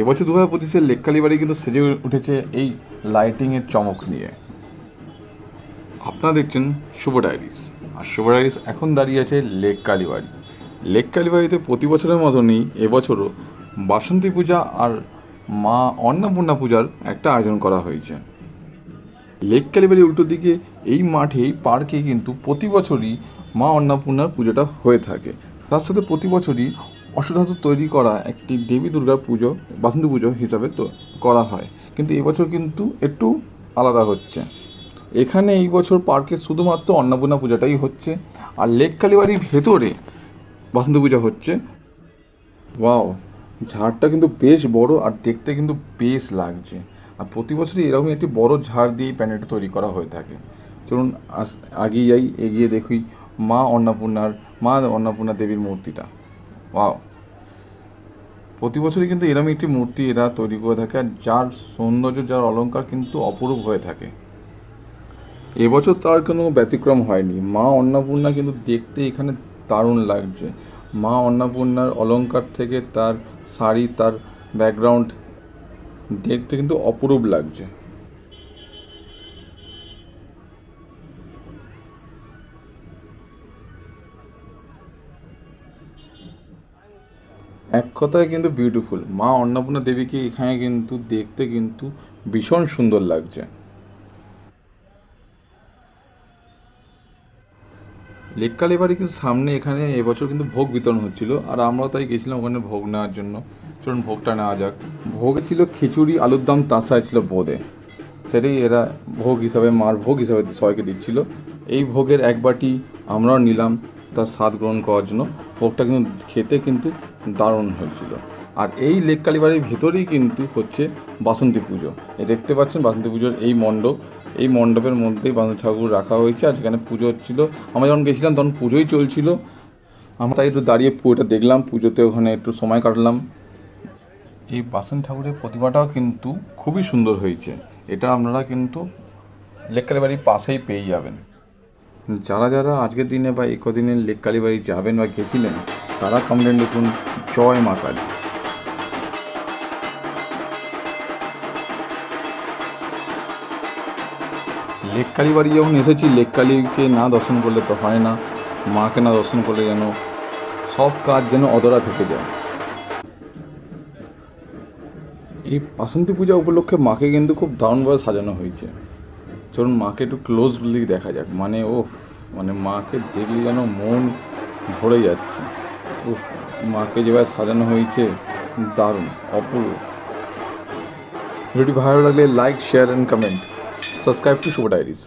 এবছর দু হাজার পঁচিশের লেককালি বাড়ি কিন্তু সেজে উঠেছে এই লাইটিংয়ের চমক নিয়ে। আপনারা দেখছেন শুভ ডায়েরিস আর শুভ ডায়েরিস এখন দাঁড়িয়ে আছে লেক কালীবাড়ি লেক কালীবাড়িতে প্রতি বছরের মতনই এবছরও বাসন্তী পূজা আর মা অন্নপূর্ণা পূজার একটা আয়োজন করা হয়েছে। লেক কালীবাড়ির উল্টো দিকে এই মাঠেই পার্কে কিন্তু প্রতি বছরই মা অন্নপূর্ণার পুজোটা হয়ে থাকে। তার সাথে প্রতি বছরই অষ্টধাতু তৈরি করা একটি দেবী দুর্গার পুজো, বাসন্তী পুজো হিসাবে তো করা হয়। কিন্তু এবছর কিন্তু একটু আলাদা হচ্ছে। এখানে এই বছর পার্কে শুধুমাত্র অন্নপূর্ণা পূজাটাই হচ্ছে। আর লেক কালীবাড়ির ভেতরে বাসন্তী পূজা হচ্ছে। ওয়াও! ঝাড়টা কিন্তু বেশ বড় আর দেখতে কিন্তু বেশ লাগছে। আর প্রতি বছরই এরকম একটি বড় ঝাড় দিয়ে প্যান্ডেলটা তৈরি করা হয়ে থাকে। চলুন আস- আগিয়ে যাই, এগিয়ে দেখি মা অন্নপূর্ণার, মা অন্নপূর্ণা দেবীর মূর্তিটা। ওয়াও! প্রতি বছরই কিন্তু এরকম একটি মূর্তি এরা তৈরি করে থাকে আর যার সৌন্দর্য, যার অলঙ্কার কিন্তু অপরূপ হয়ে থাকে। এবছর তার কোনো ব্যতিক্রম হয়নি। মা অন্নপূর্ণা কিন্তু দেখতে এখানে দারুণ লাগছে। মা অন্নপূর্ণার অলঙ্কার থেকে তার শাড়ি, তার ব্যাকগ্রাউন্ড দেখতে কিন্তু অপরূপ লাগছে। এক কথায় কিন্তু বিউটিফুল মা অন্নপূর্ণা দেবীকে এখানে কিন্তু দেখতে কিন্তু ভীষণ সুন্দর লাগছে। লেককালী বাড়ি কিন্তু সামনে, এখানে এবছর কিন্তু ভোগ বিতরণ হচ্ছিল, আর আমরা তাই গেছিলাম ওখানে ভোগ নেওয়ার জন্য। চলুন ভোগটা নেওয়া যাক। ভোগ ছিল খিচুড়ি, আলুর দম তাছাড়া ছিল বোঁদে। সেটাই এরা ভোগ হিসাবে, মার ভোগ হিসাবে সবাইকে দিচ্ছিল। এই ভোগের এক বাটি আমরাও নিলাম, তার স্বাদ গ্রহণ করার জন্য। ভোগটা কিন্তু খেতে কিন্তু দারুণ হয়েছিল। আর এই লেক কালীবাড়ির ভেতরেই কিন্তু হচ্ছে বাসন্তী পুজো। এই দেখতে পাচ্ছেন বাসন্তী পুজোর এই মণ্ডপ। এই মণ্ডপের মধ্যেই বাসন্তী ঠাকুর রাখা হয়েছে আর সেখানে পুজো হচ্ছিল। আমরা যখন গেছিলাম তখন পুজোই চলছিল। আমরা তাই একটু দাঁড়িয়ে পুজোটা দেখলাম। পুজোতে ওখানে একটু সময় কাটলাম। এই বাসন্তী ঠাকুরের প্রতিমাটাও কিন্তু খুবই সুন্দর হয়েছে। এটা আপনারা কিন্তু লেককালী বাড়ির পাশেই পেয়ে যাবেন। যারা যারা আজকের দিনে বা এই কদিনে লেককালী বাড়ি যাবেন বা গেছিলেন, তারা কমপ্লেন লিখুন, জয় মা কালী লেককালী বাড়ি যখন এসেছি, লেক লেককালীকে না দর্শন করলে তো হয় না, মাকে না দর্শন করলে যেন সব কাজ যেন অদরা থেকে যায়। এই বাসন্তী পূজা উপলক্ষে মাকে কিন্তু খুব দারুণভাবে সাজানো হয়েছে। চলুন মাকে একটু ক্লোজলি দেখা যাক। মানে ওফ মানে মাকে দেখলে যেন মন ভরে যাচ্ছে। উফ, মাকে যেভাবে সাজানো হয়েছে, দারুণ, অপূর্ব। ভিডিওটি ভালো লাগলে like share and comment subscribe to Shubho diaries